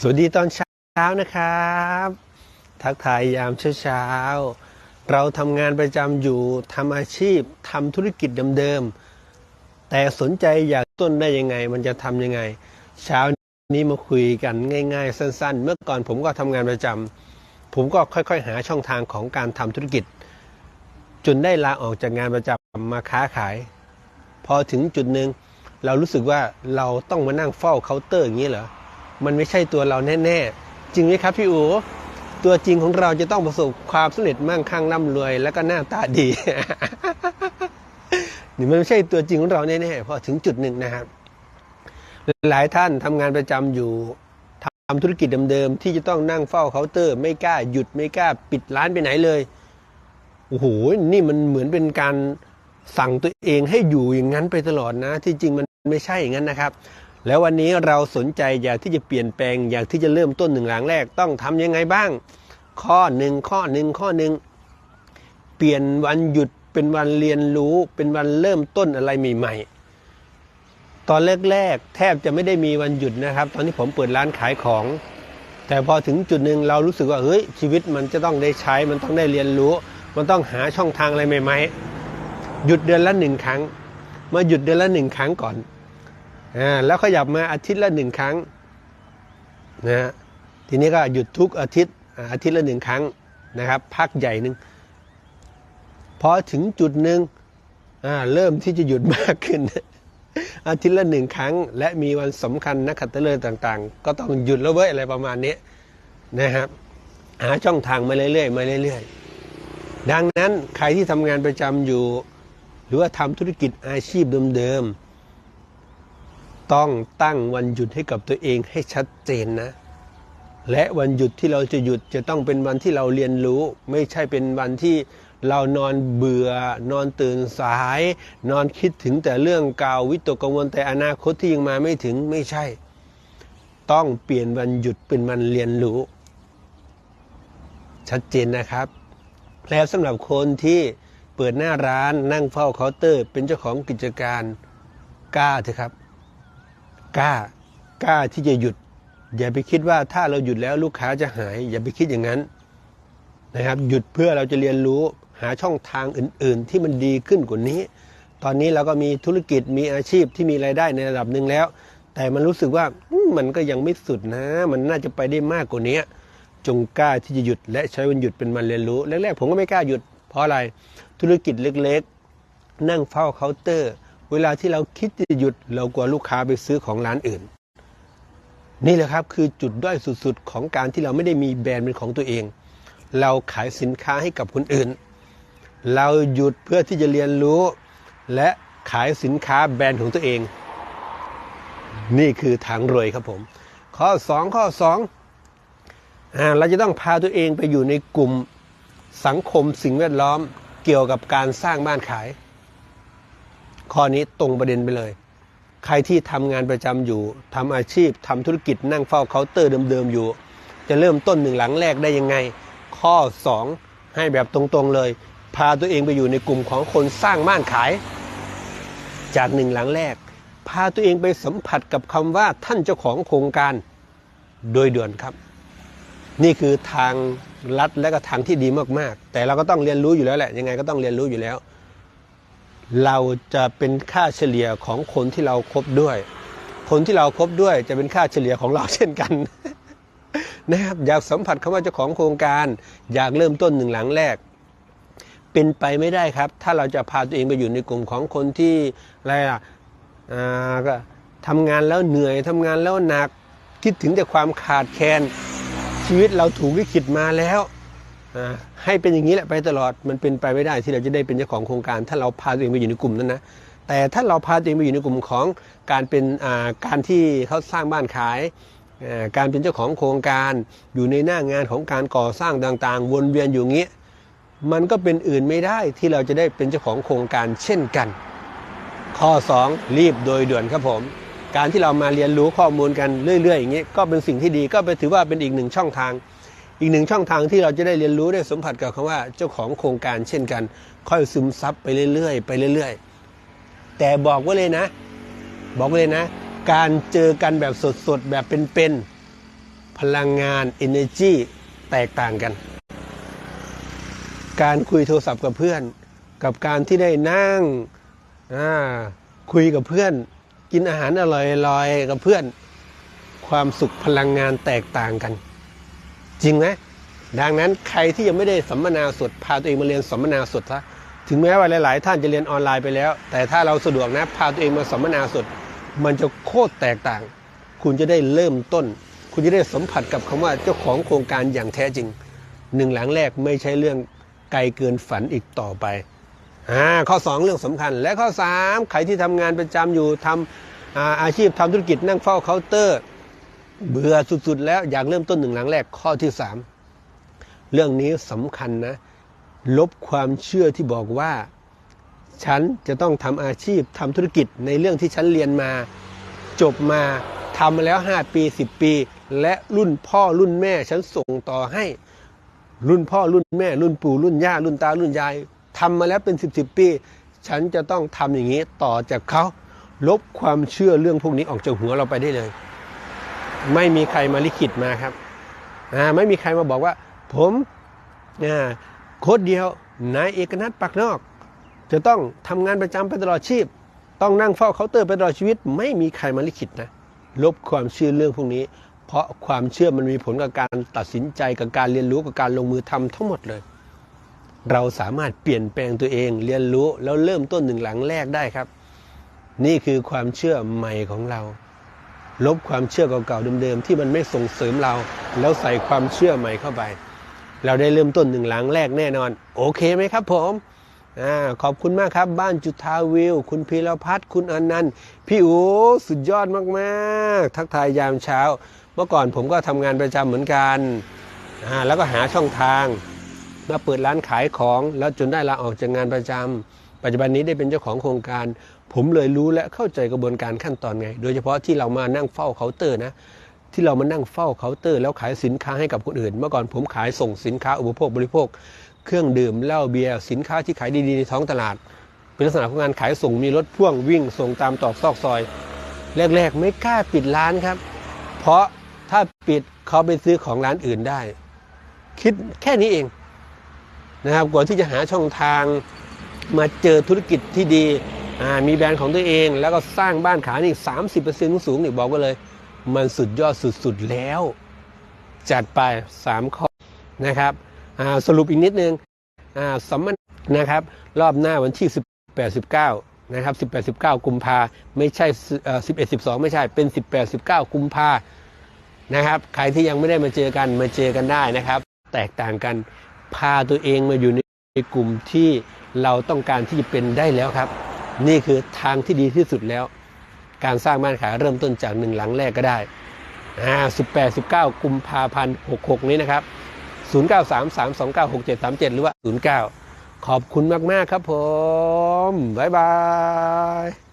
สวัสดีตอนเช้านะครับ ทักทายยามเช้าๆเราทำงานประจำอยู่ทำอาชีพทำธุรกิจเดิมๆแต่สนใจอยากต้นได้ยังไง มันจะทำยังไง เช้านี้มาคุยกันง่ายๆ สั้น ๆ เมื่อก่อนผมก็ทำงานประจำผมก็ค่อยๆ หาช่องทางของการทำธุรกิจ จนได้ลาออกจากงานประจำมาค้าขาย พอถึงจุดหนึ่งเรารู้สึกว่าเราต้องมานั่งเฝ้าเคาน์เตอร์อย่างนี้เหรอ มันไม่ใช่ตัวเราแน่ๆ จริงไหมครับพี่อูตัวจริงของเราจะต้องประสบความสำเร็จมั่งคั่งร่ำรวย แล้วก็หน้าตาดีนี่มันไม่ใช่ตัวจริงของเราแน่ๆพอถึงจุดหนึ่งนะครับ หลายท่านทำงานประจำอยู่ทำธุรกิจเดิมๆที่จะต้องนั่งเฝ้าเคาน์เตอร์ ไม่กล้าหยุดไม่กล้าปิดร้านไปไหนเลยโอ้โหนี่มันเหมือนเป็นการสั่งตัวเองให้อยู่อย่างนั้นไปตลอดนะ ที่จริงมันไม่ใช่อย่างนั้นนะครับ แล้ววันนี้เราสนใจอยากที่จะเปลี่ยนแปลง อยากที่จะเริ่มต้นหนึ่งหลังแรกต้องทำยังไงบ้าง ข้อหนึ่งข้อหนึ่งข้อหนึ่งเปลี่ยนวันหยุดเป็นวันเรียนรู้เป็นวันเริ่มต้นอะไรใหม่ๆตอนแรกๆแทบจะไม่ได้มีวันหยุดนะครับ ตอนที่ผมเปิดร้านขายของ แต่พอถึงจุดหนึ่งเรารู้สึกว่าเฮ้ยชีวิตมันจะต้องได้ใช้ มันต้องได้เรียนรู้ มันต้องหาช่องทางอะไรใหม่ ๆ หยุดเดือนละหนึ่งครั้ง มาหยุดเดือนละหนึ่งครั้งก่อน แล้วขยับมาอาทิตย์ละหนึ่งครั้งนะฮะทีนี้ก็หยุดทุกอาทิตย์อาทิตย์ละหนึ่งครั้งนะครับ พักใหญ่หนึ่งพอถึงจุดหนึ่งเริ่มที่จะหยุดมากขึ้น อาทิตย์ละหนึ่งครั้ง และมีวันสำคัญนักขัตฤกษ์ต่างๆ ก็ต้องหยุดแล้วเว้ยอะไรประมาณนี้นะครับหาช่องทางมาเรื่อยๆมาเรื่อยๆ ดังนั้นใครที่ทำงานประจำอยู่ หรือว่าทำธุรกิจอาชีพเดิมๆ ต้องตั้งวันหยุดให้กับตัวเองให้ชัดเจนนะ และวันหยุดที่เราจะหยุดจะต้องเป็นวันที่เราเรียนรู้ ไม่ใช่เป็นวันที่เรานอนเบื่อนอนตื่นสาย นอนคิดถึงแต่เรื่องเก่าวิตกกังวลแต่อนาคตที่ยังมาไม่ถึงไม่ใช่ ต้องเปลี่ยนวันหยุดเป็นวันเรียนรู้ ชัดเจนนะครับ แล้วสำหรับคนที่เปิดหน้าร้านนั่งเฝ้าเคาน์เตอร์ เป็นเจ้าของกิจการกล้าเถอะครับ กล้ากล้าที่จะหยุด อย่าไปคิดว่าถ้าเราหยุดแล้วลูกค้าจะหาย อย่าไปคิดอย่างนั้นนะครับหยุดเพื่อเราจะเรียนรู้หาช่องทางอื่น ๆ ที่มันดีขึ้นกว่านี้ ตอนนี้เราก็มีธุรกิจมีอาชีพที่มีรายได้ในระดับหนึ่งแล้ว แต่มันรู้สึกว่ามมันก็ยังไม่สุดนะ มันน่าจะไปได้มากกว่านี้ จงกล้าที่จะหยุดและใช้วันหยุดเป็นวันเรียนรู้แรกๆผมก็ไม่กล้าหยุดเพราะอะไรธุรกิจเล็กๆ นั่งเฝ้าเคาน์เตอร์ เวลาที่เราคิดจะหยุดเรากลัวลูกค้าไปซื้อของร้านอื่น นี่แหละครับคือจุดด้อยสุดๆ ของการที่เราไม่ได้มีแบรนด์เป็นของตัวเอง เราขายสินค้าให้กับคนอื่น เราหยุดเพื่อที่จะเรียนรู้ และขายสินค้าแบรนด์ของตัวเอง นี่คือทางรวยครับผม ข้อ 2 ข้อ2อ่าเราจะต้องพาตัวเองไปอยู่ในกลุ่มสังคมสิ่งแวดล้อมเกี่ยวกับการสร้างบ้านขาย ข้อนี้ตรงประเด็นไปเลย ใครที่ทำงานประจำอยู่ทำอาชีพทำธุรกิจนั่งเฝ้าเคาน์เตอร์เดิมๆอยู่ จะเริ่มต้นหนึ่งหลังแรกได้ยังไง ข้อ 2 ให้แบบตรงๆเลย พาตัวเองไปอยู่ในกลุ่มของคนสร้างบ้านขาย จากหนึ่งหลังแรก พาตัวเองไปสัมผัสกับคำว่าท่านเจ้าของโครงการโดยด่วนครับ นี่คือทางลัดและก็ทางที่ดีมากๆ แต่เราก็ต้องเรียนรู้อยู่แล้วแหละยังไงก็ต้องเรียนรู้อยู่แล้ว เราจะเป็นค่าเฉลี่ยของคนที่เราครบด้วย คนที่เราครบด้วยจะเป็นค่าเฉลี่ยของเราเช่นกันนะครับอยากสัมผัสคำว่าเจ้าของโครงการ อยากเริ่มต้นหนึ่งหลังแรก เป็นไปไม่ได้ครับ ถ้าเราจะพาตัวเองไปอยู่ในกลุ่มของคนที่อะไรอะอ่าก็ทำงานแล้วเหนื่อยทำงานแล้วหนักคิดถึงแต่ความขาดแคลนชีวิตเราถูกวิกฤตมาแล้วอ่า ให้เป็นอย่างนี้แหละไปตลอดมันเป็นไปไม่ได้ที่เราจะได้เป็นเจ้าของโครงการ ถ้าเราพาตัวเองไปอยู่ในกลุ่มนั้นนะแต่ถ้าเราพาตัวเองไปอยู่ในกลุ่มของการเป็นอ่าการที่เขาสร้างบ้านขายอ่าการเป็นเจ้าของโครงการอยู่ในหน้างานของการก่อสร้างต่างๆ วนเวียนอยู่อย่างนี้มันก็เป็นอื่นไม่ได้ที่เราจะได้เป็นเจ้าของโครงการเช่นกัน ข้อ 2 รีบโดยด่วนครับผม การที่เรามาเรียนรู้ข้อมูลกันเรื่อยๆอย่างนี้ก็เป็นสิ่งที่ดีก็ไปถือว่าเป็นอีกหนึ่งช่องทาง อีกหนึ่งช่องทางที่เราจะได้เรียนรู้ได้สัมผัสกับคำว่าเจ้าของโครงการเช่นกัน ค่อยซึมซับไปเรื่อยๆ ไปเรื่อยๆ แต่บอกไว้เลยนะ บอกไว้เลยนะ การเจอกันแบบสดๆ แบบเป็นๆพลังงาน energy แตกต่างกัน การคุยโทรศัพท์กับเพื่อน กับการที่ได้นั่งคุยกับเพื่อน กินอาหารอร่อยๆกับเพื่อน ความสุขพลังงานแตกต่างกัน จริงไหมดังนั้นใครที่ยังไม่ได้สัมมนาสดพาตัวเองมาเรียนสัมมนาสดซะถึงแม้ว่าหลาย ๆ ท่านจะเรียนออนไลน์ไปแล้ว แต่ถ้าเราสะดวกนะพาตัวเองมาสัมมนาสด มันจะโคตรแตกต่าง คุณจะได้เริ่มต้น คุณจะได้สัมผัสกับคำว่าเจ้าของโครงการอย่างแท้จริงหนึ่งหลังแรกไม่ใช่เรื่องไกลเกินฝันอีกต่อไปอ่าข้อ 2 เรื่องสำคัญ และข้อ 3 ใครที่ทำงานประจำอยู่ทำอาอาชีพทำธุรกิจนั่งเฝ้าเคาน์เตอร์ เบื่อสุดๆ แล้วอยากเริ่มต้นหนึ่งหลังแรกข้อที่3เรื่องนี้สำคัญนะ ลบความเชื่อที่บอกว่า ฉันจะต้องทำอาชีพทำธุรกิจในเรื่องที่ฉันเรียนมา จบมาทำมาแล้ว 5 ปี 10 ปี และรุ่นพ่อรุ่นแม่ ฉันส่งต่อให้ รุ่นพ่อรุ่นแม่ รุ่นปู่รุ่นย่า รุ่นตารุ่นยายทำมาแล้วเป็น 10บสปี ฉันจะต้องทำอย่างนี้ต่อจากเขาลบความเชื่อเรื่องพวกนี้ออกจากหัวเราไปได้เลย ไม่มีใครมาลิขิตมาครับไม่มีใครมาบอกว่า ผมโค้ดเดียวนายเอกนัทปักนอก จะต้องทำงานประจำไปตลอดชีพ ต้องนั่งเฝ้าเคาน์เตอร์ไปตลอดชีวิต ไม่มีใครมาลิขิตนะลบความเชื่อเรื่องพวกนี้ เพราะความเชื่อมันมีผลกับการตัดสินใจกับการเรียนรู้กับการลงมือทำทั้งหมดเลย เราสามารถเปลี่ยนแปลงตัวเองเรียนรู้แล้วเริ่มต้นหนึ่งหลังแรกได้ครับ นี่คือความเชื่อใหม่ของเรา ลบความเชื่อเก่าๆเดิมๆที่มันไม่ส่งเสริมเรา แล้วใส่ความเชื่อใหม่เข้าไป เราได้เริ่มต้นหนึ่งหลังแรกแน่นอน โอเคไหมครับผมอขอบคุณมากครับบ้านจุฑาวิว คุณพีรพัฒน์คุณอนันต์พี่อูสุดยอดมากๆ ทักทายยามเช้า เมื่อก่อนผมก็ทำงานประจำเหมือนกันแล้วก็หาช่องทางมาเปิดร้านขายของแล้วจนได้ลาออกจากงานประจำ ปัจจุบันนี้ได้เป็นเจ้าของโครงการ ผมเลยรู้และเข้าใจกระบวนการขั้นตอนไง โดยเฉพาะที่เรามานั่งเฝ้าเคาน์เตอร์นะที่เรามานั่งเฝ้าเคาน์เตอร์ แล้วขายสินค้าให้กับคนอื่น เมื่อก่อนผมขายส่งสินค้าอุปโภคบริโภค เครื่องดื่มเหล้าเบียร์สินค้าที่ขายดีๆในท้องตลาด เป็นลักษณะของงานขายส่งมีรถพ่วงวิ่งส่งตามตอกซอกซอย แรก ๆ ไม่กล้าปิดร้านครับ เพราะถ้าปิดเขาไปซื้อของร้านอื่นได้ คิดแค่นี้เองนะครับก่อนที่จะหาช่องทาง มาเจอธุรกิจที่ดี มีแบรนด์ของตัวเอง แล้วก็สร้างบ้านขายนี่สามสิบเปอร์เซ็นต์สูงนี่บอกก็เลย มันสุดยอดสุดๆแล้ว จัดไป 3 ข้อนะครับ สรุปอีกนิดนึงสัมมนานะครับ รอบหน้าวันที่ 18 19 นะครับ 18 19 กุมภาไม่ใช่เอ่อ11 12 ไม่ใช่เป็น 18 19 กุมภานะครับ ใครที่ยังไม่ได้มาเจอกันมาเจอกันได้นะครับ แตกต่างกันพาตัวเองมาอยู่ใน ในกลุ่มที่เราต้องการที่จะเป็นได้แล้วครับ นี่คือทางที่ดีที่สุดแล้ว การสร้างบ้านขายเริ่มต้นจากหนึ่งหลังแรกก็ได้อ่า18 19กุมภาพันธ์66นี้นะครับ0933296737หรือว่า09ขอบคุณมาก ๆ ครับผม บ๊ายบาย